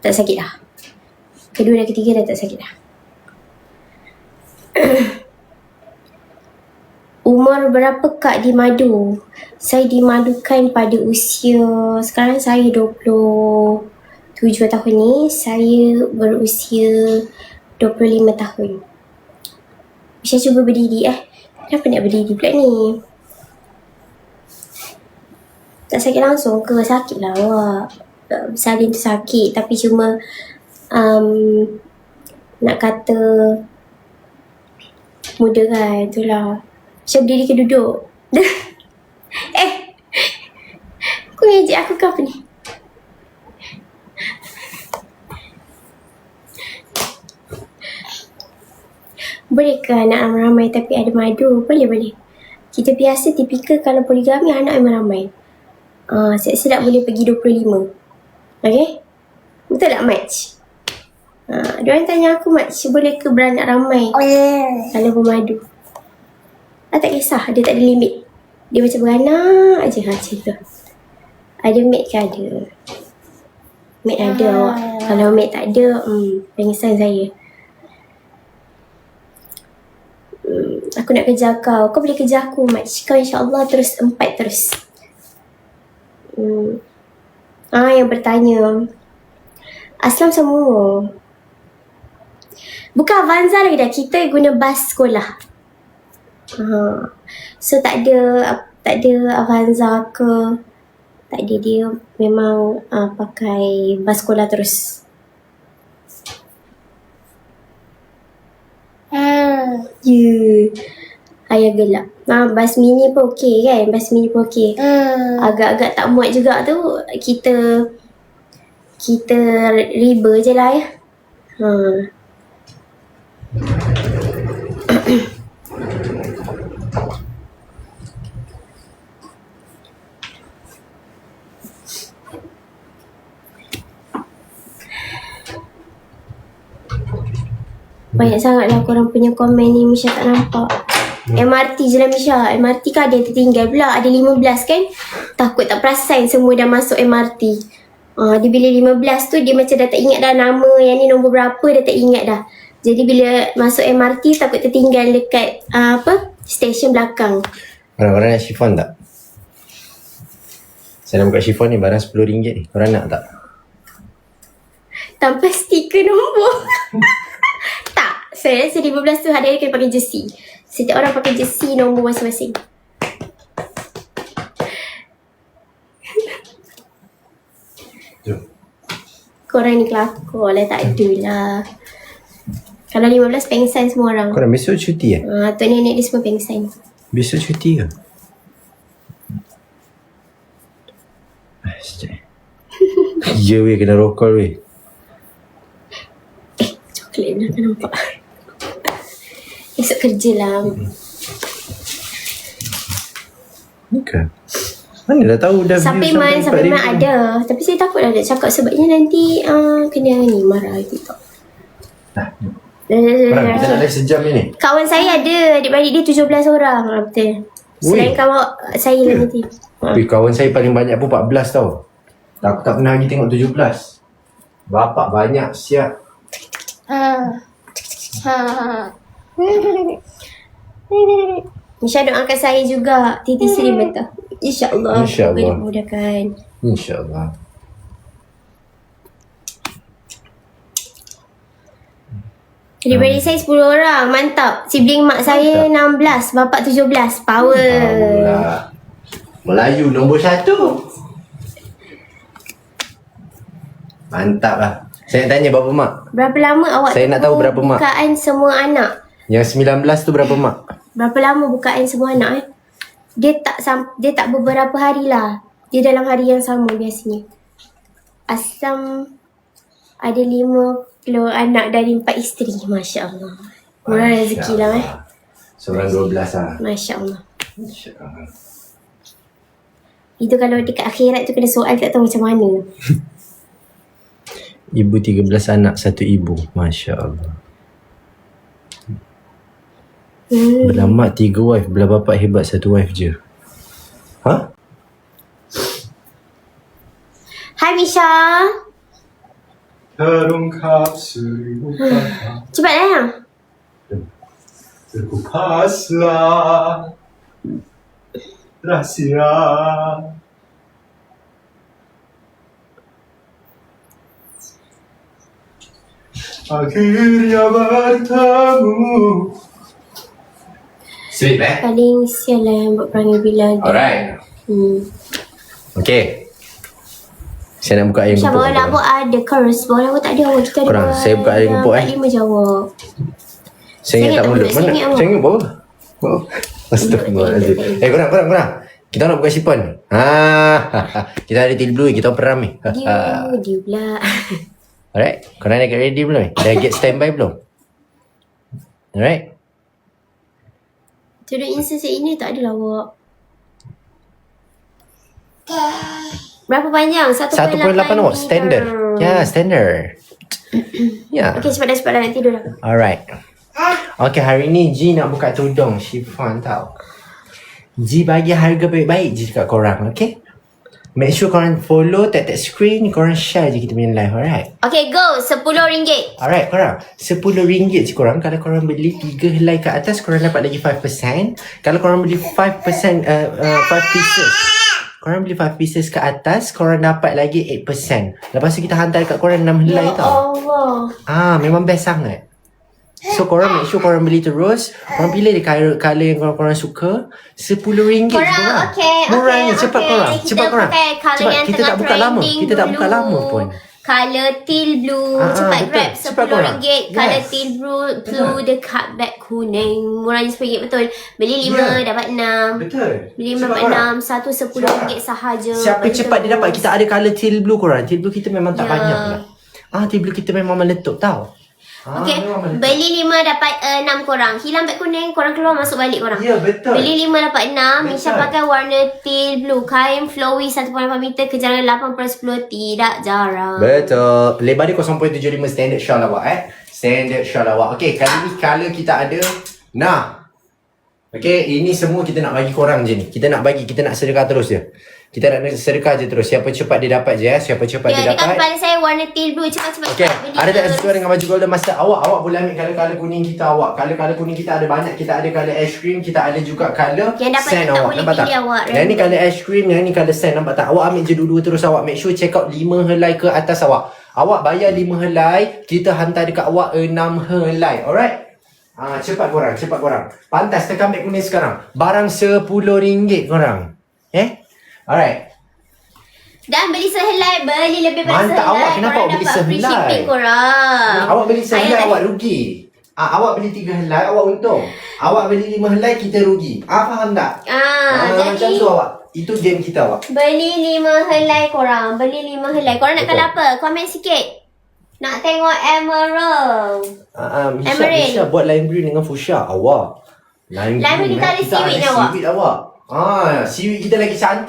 tak sakit dah. Kedua dan ketiga dah tak sakit dah. Umur berapa kak di madu? Saya dimadukan pada usia sekarang saya 27 tahun ni. Saya berusia 25 tahun. Bisa cuba berdiri eh. Kenapa nak berdiri pula ni? Tak sakit langsung ke? Sakit lah awak. Salin tu sakit tapi cuma um, nak kata muda kan itulah. Macam berdiri ke duduk? eh! Kau ngejek aku ke apa ni? Boleh ke anak ramai tapi ada madu? Boleh, boleh. Kita biasa tipikal kalau poligami anak memang ramai. Uh, sedap boleh pergi 25. Okay? Betul tak match? Uh, diorang tanya aku match boleh ke beranak ramai kalau bermadu? Ah, tak kisah, dia tak ada limit. Dia macam beranak aje ha, macam tu. Ada mate ke ada? Mate ada awak. Kalau mate tak ada, hmm, pengisan saya. Hmm, aku nak kejar kau. Kau boleh kejar aku, match. Kau insyaAllah terus empat terus. Hmm. Ah, yang bertanya. Aslam semua. Bukan Avanza lagi dah. Kita guna bas sekolah. Ha. So tak ada tak ada Avanza ke tak ada dia memang uh, pakai bas sekolah terus. Hmm. Yeah. Ayah gelap. Ha, bas mini pun okey kan? Bas mini pun okey. Hmm. Agak-agak tak muat juga tu kita kita riba je lah ya. Ha. Banyak sangat lah korang punya komen ni Misha tak nampak. MRT je lah Misha. MRT kan ada yang tertinggal pula. Ada 15 kan? Takut tak perasan semua dah masuk MRT. Uh, dia bila 15 tu dia macam dah tak ingat dah nama yang ni nombor berapa dah tak ingat dah. Jadi bila masuk MRT takut tertinggal dekat uh, apa? Stesen belakang. Korang-korang nak chiffon tak? Saya nak buka chiffon ni barang RM10 ni. Korang nak tak? Tanpa stiker nombor. tak. Saya rasa 15 tu hari-hari kena pakai jersey. Setiap orang pakai jersey nombor masing-masing. Korang ni kelakor lah. Tak ada lah. Kalau 15 pengsan semua orang. Korang besok cuti eh? Ah, tok nenek dia semua pengsan. Besok cuti ke? Ah. Ya weh kena rokol weh. Coklat dah kan nampak. Esok kerja lah. Bukan. Mana dah tahu dah view Supplement, sampai 4,000. ada. Tapi saya takut lah nak cakap sebabnya nanti uh, kena ni marah TikTok. Dah. Dah, dah, dah, dah. kita nak live sejam ni. Kawan saya ada, adik-beradik dia 17 orang. Ah, Betul. Selain kawan saya lah nanti. Tapi kawan saya paling banyak pun 14 tau. Tak, aku tak pernah lagi tengok 17. Bapak banyak siap. Ha. Ha. Misha doakan saya juga. Titi Sri betul. InsyaAllah. InsyaAllah. Semoga dimudahkan. InsyaAllah. Adik-beradik saya 10 orang. Mantap. Sibling mak saya 16. Bapak 17. Power. Alhamdulillah. Melayu nombor satu. Mantap lah. Saya nak tanya berapa mak? Berapa lama awak Saya nak tahu berapa mak. bukaan semua anak? Yang 19 tu berapa mak? Berapa lama bukaan semua anak eh? Dia tak sam- dia tak beberapa hari lah. Dia dalam hari yang sama biasanya. Asam ada 50 anak dari 4 isteri. Masya Allah. Murah rezeki lah eh. Seorang 12 lah. Masya Allah. Itu kalau dekat akhirat tu kena soal tak tahu macam mana. Ibu 13 anak, satu ibu. Masya Allah. Hmm. Belah mak tiga wife, belah bapak hebat satu wife je. Ha? Hai Misha. Cepat dah. Terkupaslah rahsia Akhirnya bertemu Sweet eh? Paling sial lah yang buat perangai bilang. Alright Hmm. Okay Saya nak buka air Macam rumput bawah labuk ada chorus. Bawah labuk tak ada. Kita ada Korang, saya buka air rumput, eh. lima jawab. Saya ingat tak mulut Mana? Saya ingat bawah Bawah Astagfirullahaladzim Eh korang korang korang Kita nak buka sipon ha, Kita ada til blue Kita open ramai Dia, dia pula. Alright Korang dah get ready belum? Dah get standby belum Alright Insta set ini tak ada lawak. Berapa panjang? 1.8 1.8 awak meter. Standard Ya standard Ya Okay, cepat dah, cepat dah. Nak tidur dah. Alright. Okay, hari ni G nak buka tudung chiffon tau. G bagi harga baik-baik je dekat korang, okay? Make sure korang follow, tap-tap screen, korang share je kita punya live, alright? Okay, go. RM10. Alright korang, RM10 je korang Kalau korang beli 3 helai ke atas, korang dapat lagi 5% Kalau korang beli 5%, uh, uh, 5 pieces Korang beli 5 pieces ke atas, korang dapat lagi 8% Lepas tu kita hantar kat korang 6 helai Ya tau Allah. Ah, memang best sangat. So korang make sure korang beli terus Korang pilih dia color, color yang korang, korang suka RM10 je Korang, korang okay, Murahnya okay, cepat okay. korang Kita Cepat korang Cepat yang kita tengah tak buka lama trending Kita tak buka dulu. lama pun Color teal blue. Ah, ah, Cepat betul. grab Cepat korang. RM10. Color Yes. teal blue, blue dekat bag kuning. Murahnya RM10 betul. Beli 5 Ya. dapat 6. Betul Beli Cepat 5 dapat korang. 6. Satu RM10 sahaja. Siapa cepat dia dapat Kita ada color teal blue korang Teal blue kita memang tak Ya. banyak lah Ah, teal blue kita memang meletup tau ah, Okay, beli 5 dapat uh, 6 korang. Hilang beg kuning, korang keluar masuk balik korang. Ya betul Beli 5 dapat 6. Misha pakai warna teal blue. Kain flowy 1.8 meter kejaran 8 per 10. Tidak jarang. Betul. Lebar dia 0.75 standard shawl awak eh. Standard shawl awak. Okay, kali ni colour kita ada. Nah. Okay, ini semua kita nak bagi korang je ni. Kita nak bagi, kita nak sedekah terus je. Kita nak sedekah je terus. Siapa cepat dia dapat je eh. Siapa cepat Ya, dia dekat dapat. kepala saya warna teal blue. Cepat-cepat. Okay, cepat ada tak terus. sesuai dengan baju golden master awak? Awak boleh ambil colour-colour kuning kita awak. Colour-colour kuning kita ada banyak. Kita ada colour ice cream, kita ada juga Yang dapat sand kita awak. Nampak tak? awak, Yang ni colour ice cream, yang ni colour sand. Nampak tak? Awak ambil je dua-dua terus awak. Make sure check out 5 helai ke atas awak. Awak bayar 5 helai, kita hantar dekat awak 6 helai. Alright? Ah, cepat korang, cepat korang. Pantas tekan beg kuning sekarang. Barang RM10 korang. Eh? Alright. Dan beli sehelai. Beli lebih Mantap, sehelai. awak kenapa awak beli dapat free sehelai? shipping korang. Awak beli sehelai tadi- awak rugi. Ah, awak beli tiga helai awak untung. Awak beli lima helai kita rugi. Ah faham tak? Ah, macam jadi tu awak. Itu game kita awak. beli lima helai korang. Beli lima helai. Korang nak Betul. kala apa? Komen sikit. Nak tengok emerald. Ah, Misha, Emerald. Misha buat lime green dengan fuchsia awak. Lime, Lime green kita ada seaweed awak. Seaweed awak. Ah, seaweed kita lagi cantik.